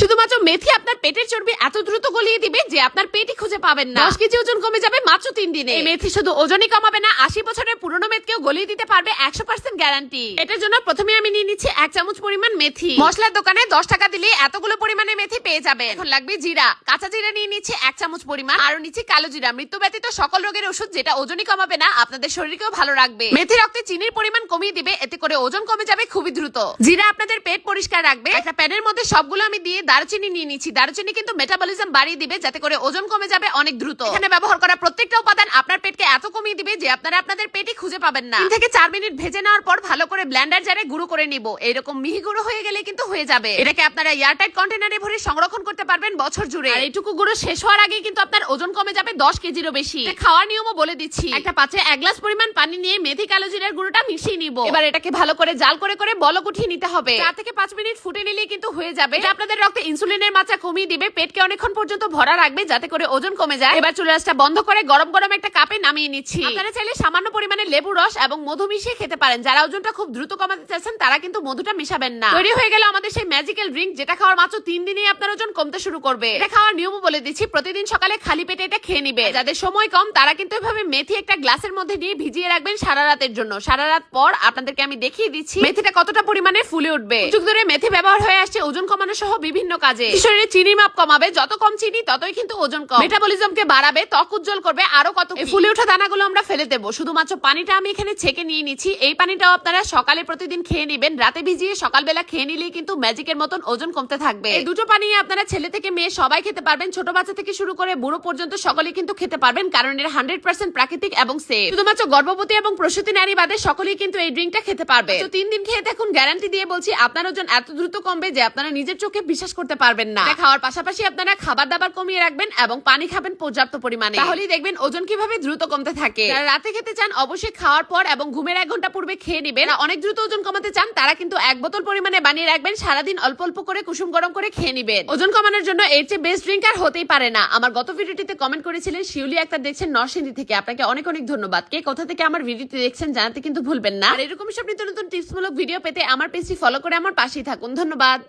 শুধুমাত্র মেথি আপনার পেটের চর্বি এত দ্রুত গলিয়ে দিবে যে আপনার পেটই খুঁজে পাবেন না। দশ কেজি ওজন কমে যাবে মাত্র তিন দিনে। এই মেথি শুধু ওজনই কমাবে না আশি বছরের পুরনো মেথকেও গলিয়ে দিতে পারবে একশো পার্সেন্ট গ্যারান্টি এটার জন্য প্রথমে আমি নিয়ে নিচ্ছি এক চামচ পরিমাণ মেথি। মশলার দোকানে দশ টাকা দিলে এতগুলো পরিমাণে মেথি পেয়ে যাবে এখন লাগবে জিরা। কাঁচা জিরা নিয়ে নিচ্ছি এক চামচ পরিমাণ। আর নিচ্ছি কালো জিরা। মৃত্যু ব্যতীত সকল রোগের ওষুধ যেটা ওজনই কমাবে না আপনাদের শরীরকেও ভালো রাখবে। মেথি রক্তে চিনির পরিমাণ কমিয়ে দিবে এতে করে ওজন কমে যাবে খুবই দ্রুত। জিরা আপনাদের পেট পরিষ্কার রাখবে। একটা প্যানের মধ্যে সবগুলো আমি দিয়ে দারুচিনি নিয়ে নিচ্ছি। দারুচিনি কিন্তু মেটাবলিজম বাড়িয়ে দিবে যাতে করে ওজন কমে যাবে অনেক দ্রুত। এখানে ব্যবহার করা প্রত্যেকটা উপাদান আপনার পেটকে এত কমিয়ে দিবে যে আপনারা আপনাদের পেটই খুঁজে পাবেন না। তিন থেকে চার মিনিট ভেজে নেওয়ার পর ভালো করে ব্লেন্ডার জারে গুঁড়ো করে নিব। এরকম মিহি গুঁড়ো হয়ে গেলে কিন্তু হয়ে যাবে। এটাকে আপনারা এয়ারটাইট কন্টেনারে ভরে সংরক্ষণ করতে পারবেন বছর জুড়ে। আর এইটুকু গুঁড়ো শেষ হওয়ার আগে কিন্তু আপনার ওজন কমে যাবে দশ কেজিরও বেশি। খাওয়ার নিয়মও বলে দিচ্ছি। একটা পাত্রে এক গ্লাস পরিমাণ পানি নিয়ে মেথি কালো জিরার গুঁড়োটা মিশিয়ে নিব। এবার এটাকে ভালো করে জাল করে করে বলক উঠিয়ে নিতে হবে। চার থেকে পাঁচ মিনিট ফুটে নিলেই কিন্তু হয়ে যাবে। আপনাদের রক্তে ইনসুলিনের মাত্রা কমিয়ে দিবে। পেটকে অনেকক্ষণ পর্যন্ত ভরা রাখবে যাতে করে ওজন কমে যায়। এবার চুলা রাসটা বন্ধ করে গরম গরম একটা কাপে নামিয়ে নিচ্ছি। আপনারা চাইলে সামান্য পরিমাণে লেবু রস এবং মধু মিশিয়ে খেতে পারেন। যারা ওজনটা খুব দ্রুত কমাতে চাচ্ছেন, তারা কিন্তু মধুটা মিশাবেন না। তৈরি হয়ে গেল আমাদের সেই ম্যাজিক্যাল ড্রিঙ্ক যেটা খাওয়ার মাত্র তিন দিনেই আপনার ওজন কমতে শুরু করবে। এটা খাওয়ার নিয়মও বলে দিচ্ছি। প্রতিদিন সকালে খালি পেটে এটা খেয়ে নিবে। যাদের সময় কম, তারা কিন্তু এভাবে মেথি একটা গ্লাসের মধ্যে দিয়ে ভিজিয়ে রাখবেন সারা রাতের জন্য। সারা রাত পর আপনাদেরকে আমি দেখিয়ে দিচ্ছি মেথিটা কতটা পরিমাণে ফুলে উঠবে। যুগ ধরে মেথি ব্যবহার হয়ে আসছে। ওজন কমানো সহ বিভিন্ন কাজে। শরীরে চিনি মাপ কমাবে যত কম চিনি ততই কিন্তু ওজন কম। মেটাবলিজমকে বাড়াবে ত্বক উজ্জ্বল করবে আরও কত ফুলে ওঠা দানাগুলো আমরা ফেলে দেবো। শুধুমাত্র পানিটা আমি এখানে ছেঁকে নিয়ে নিচ্ছি। এই পানিটাও আপনারা সকালে প্রতিদিন খেয়ে নেবেন। রাতে ভিজিয়ে সকালবেলা খেয়ে নিলেই কিন্তু ম্যাজিকের মতন ওজন কমতে থাকবে। এই দুটো পানি আপনারা ছেলে থেকে মেয়ে সবাই খেতে পারবেন। ছোট বাচ্চা থেকে শুরু করে বুড়ো পর্যন্ত সকলেই কিন্তু খেতে পারবেন কারণ এর হান্ড্রেড পার্সেন্ট প্রাকৃতিক এবং সেফ শুধুমাত্র গর্ভবতী এবং প্রসূতি নারী বাদে সকলেই কিন্তু এই ড্রিঙ্কটা খেতে পারবে। তো তিন দিন খেয়ে দেখুন গ্যারান্টি দিয়ে বলছি আপনার ওজন এত দ্রুত কমবে যে আপনারা নিজের চোখে বিশ্বাস করতে পারবেন না। খাওয়ার পাশাপাশি আপনারা খাবার দাবার কমিয়ে রাখবেন এবং পানি খাবেন পর্যাপ্ত পরিমাণে। তাহলেই দেখবেন ওজন কীভাবে দ্রুত কমতে থাকে। যারা রাতে খেতে চান অবশ্যই খাওয়ার পর এবং ঘুমের এক ঘণ্টা পূর্বে খেয়ে নেবেন। অনেক দ্রুত ওজন কমাতে চান তারা কিন্তু এক বোতল পরিমাণে বানিয়ে রাখবেন। সারাদিন অল্প অল্প করে কুসুম গরম করে খেয়ে নেবেন। ওজন কমানোর জন্য এর চেয়ে বেস্ট ড্রিঙ্ক আর হতেই পারে না। আমার গত ভিডিওটিতে কমেন্ট করেছিলেন শিউলি একটা দেখছেন নরসিংদী থেকে। আপনাকে অনেক অনেক ধন্যবাদ। কে কোথা থেকে আমার ভিডিওটি দেখছেন জানাতে কিন্তু ভুলবেন না। আর এরকম সব নিত্য নতুন টিপসমূলক ভিডিও পেতে আমার পেজটি ফলো করে আমার পাশেই থাকুন। ধন্যবাদ।